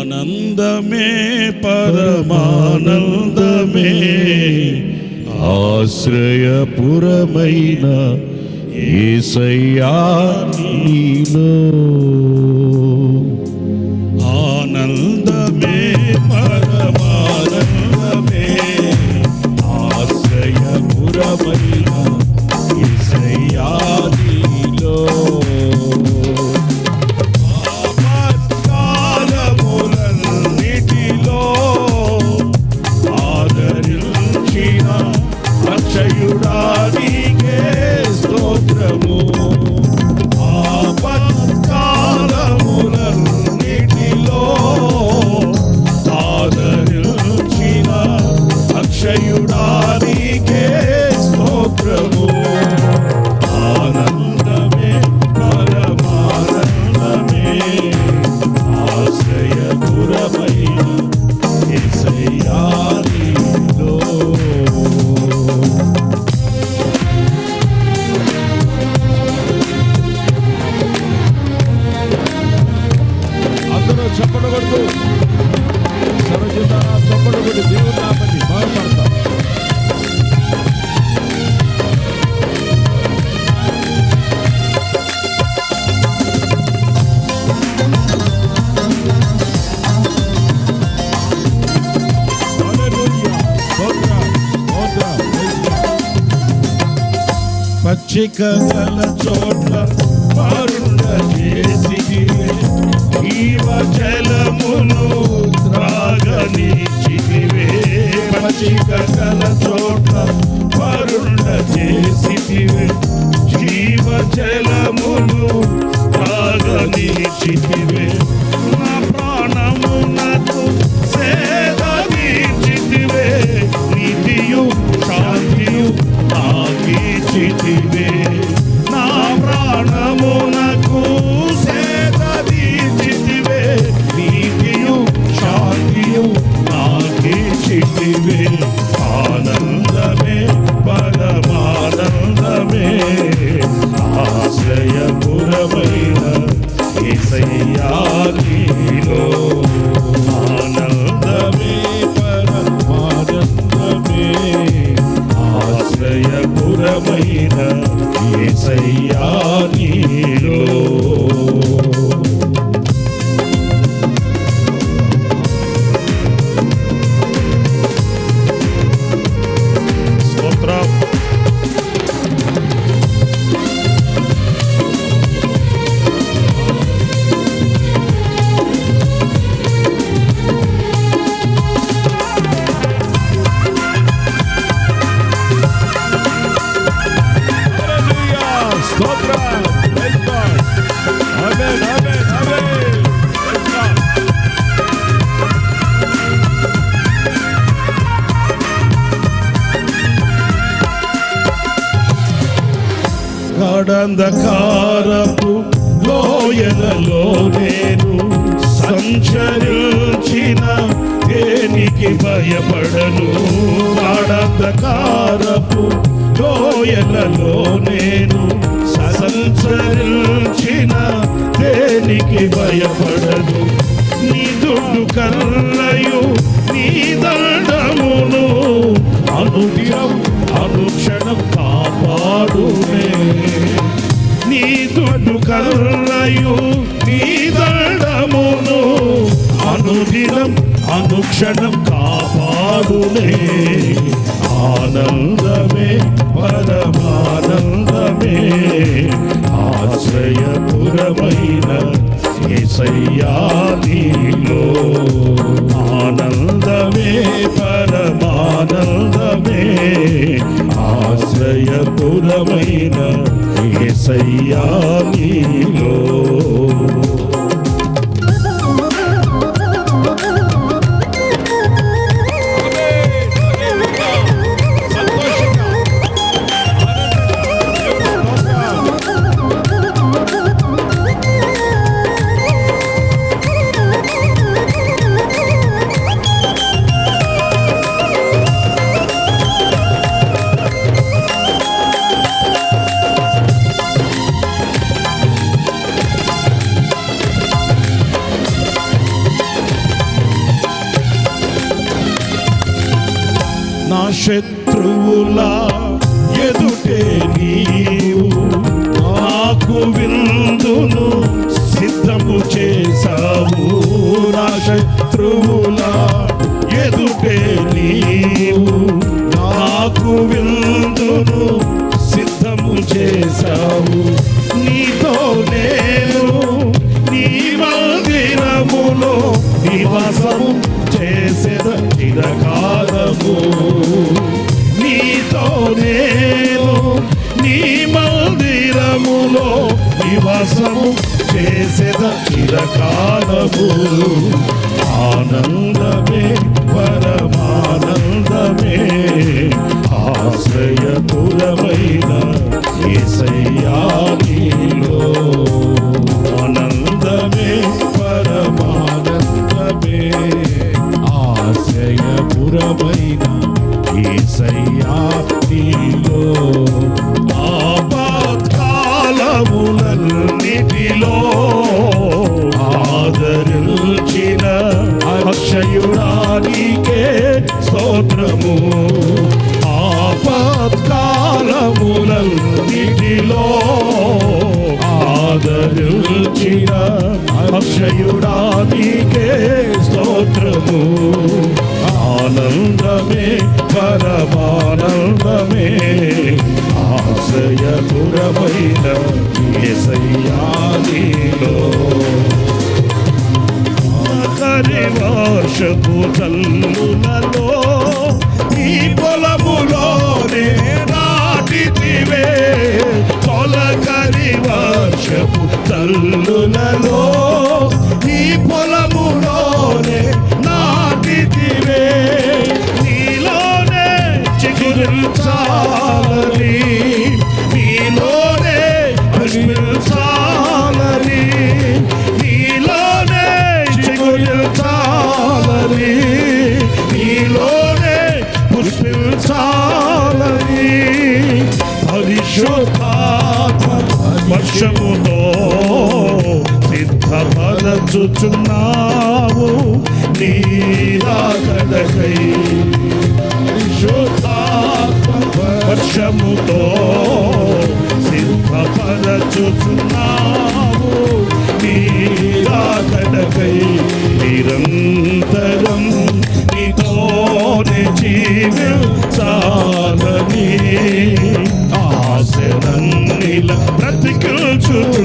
ఆనందమే పరమానందమే ఆశ్రయపురమైన ఏసయ్యా నీలో అక్షయుడా నీకే స్తోత్రము ఆనందమే పరమానందమే. ఆశ్రయపురమైన యేసయ్యా అందరూ చెప్పడకూడదు పచ్చిక గల చోట్ల పరుండ చేసి జీవ జలమును త్రాగనిచ్చితివే. పచ్చిక గల చోట్ల పరుండ చేసి జీవ జలమును త్రాగనిచ్చితివే. ti గాఢంధకారపు లోయలలో నేను సంచరించిన దేనికి భయపడను? గాఢంధకారపు లోయలలో నేను సంచరించిన దేనికి భయపడను? నీ దుడ్డు కర్రయు నీ దండ దుడ్డు నీ దండమును అనుదినం అనుక్షణం కాపాడునే ఆనందమే పరమానందమే. ఆశ్రయపురమైన ఏసయ్యా ఆనందమే పరమానందమే. ఆశ్రయపురమైన ఏసయ్యా నీలో నా శత్రువుల ఎదుటే నీవు. నాకు విందును సిద్ధము చేసావు నా శత్రువుల ఎదుటే నీవు. నాకు విందును సిద్ధము చేసావు నీతో నేను నీ మందిరములో నివాసము చేసేద చిరకాలము నీతో నేను నీ మందిరములో నివాసము చేసేద చిరకాలము ఆనందమే పరమానందమే ఆశ్రయపురమైన ఆపత్కాలములన్నిటిలో ఆదరించిన అక్షయుడానికే స్తోత్రము. ఆనందమే పరమానందమే ఆశ్రయపురమైన ఎసయ్యాదిలో ఆఖరి వర్షపు తల్లులలో వర్షపు తల్లులలో ఈ పొలములోనే నాటితివే నీలోనే చిగురించాలని నీలోనే పుష్పించాలని నీలోనే చిగురించాలని నీలోనే పుష్పించాలని పరిశుద్ధాత్మ వర్షముతో సిద్ధపరచుచున్నావు నీరాకడకై పరిశుద్ధాత్మ వర్షముతో సిద్ధపరచుచున్నావు నీరాకడకై నిరంతరం నీతోనే జీవించాలని ఆశనన్నిల బ్రతికిల్చుచున్నది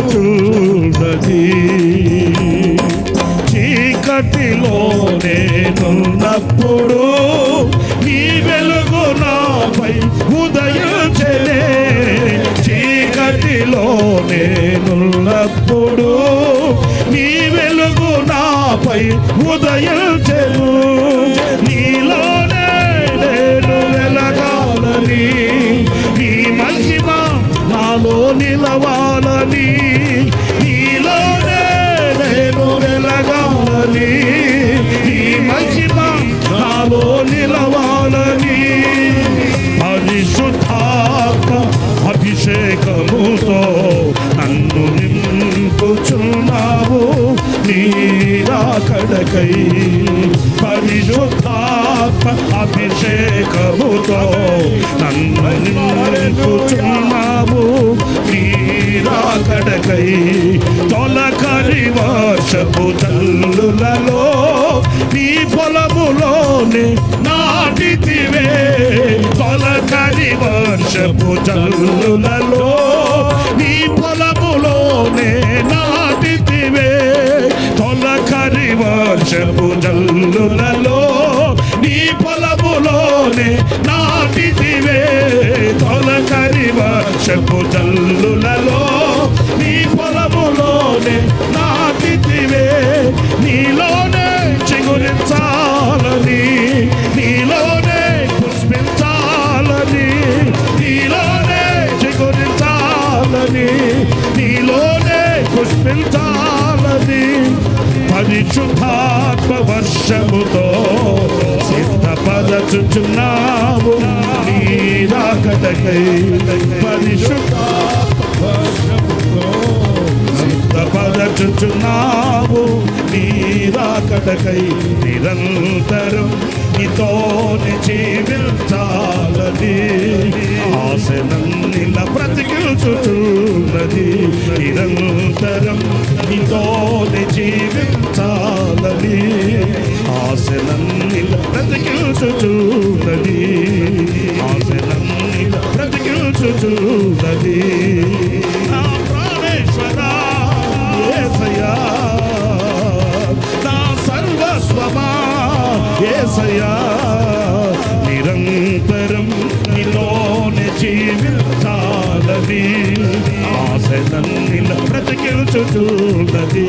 బ్రతికిల్చుచున్నది చీకటిలో నేనున్నప్పుడు నీ వెలుగు నాపై ఉదయించలే చీకటిలో నేనున్నప్పుడు నీ వెలుగు నాపై చెలు. నీరాకడకై పరిశుద్ధాత్మ అభిషేకముతో నన్ను నింపుచున్నావు నీరాకడకై తొలకరి వర్షపు తల్లులలో నీ పొలములోనే నాటితివే. తొలకరి వర్షపు తల్లులలో వర్షముతో సిద్ధపరచుచున్నావు నీరాక రాకటకై పరిశుద్ధ సిద్ధపరచుచున్నావు. నీ రాకటకై నిరంతరం నీతోని జీవించాలని ఆశనన్నిల బ్రతికిల్చుచున్నది నిరంతరం నీతోని బ్రతుకుచున్నది ఆశలన్నీ బ్రతికించుచున్నది ఆశలన్నీ బ్రతికించుచున్నది నా ప్రాణేశ్వరా ఏసయ్యా నా సర్వస్వమా ఏసయ్యా నిరంతరం నీలోనే జీవితాలది ఆశలన్నీ బ్రతికించుచున్నది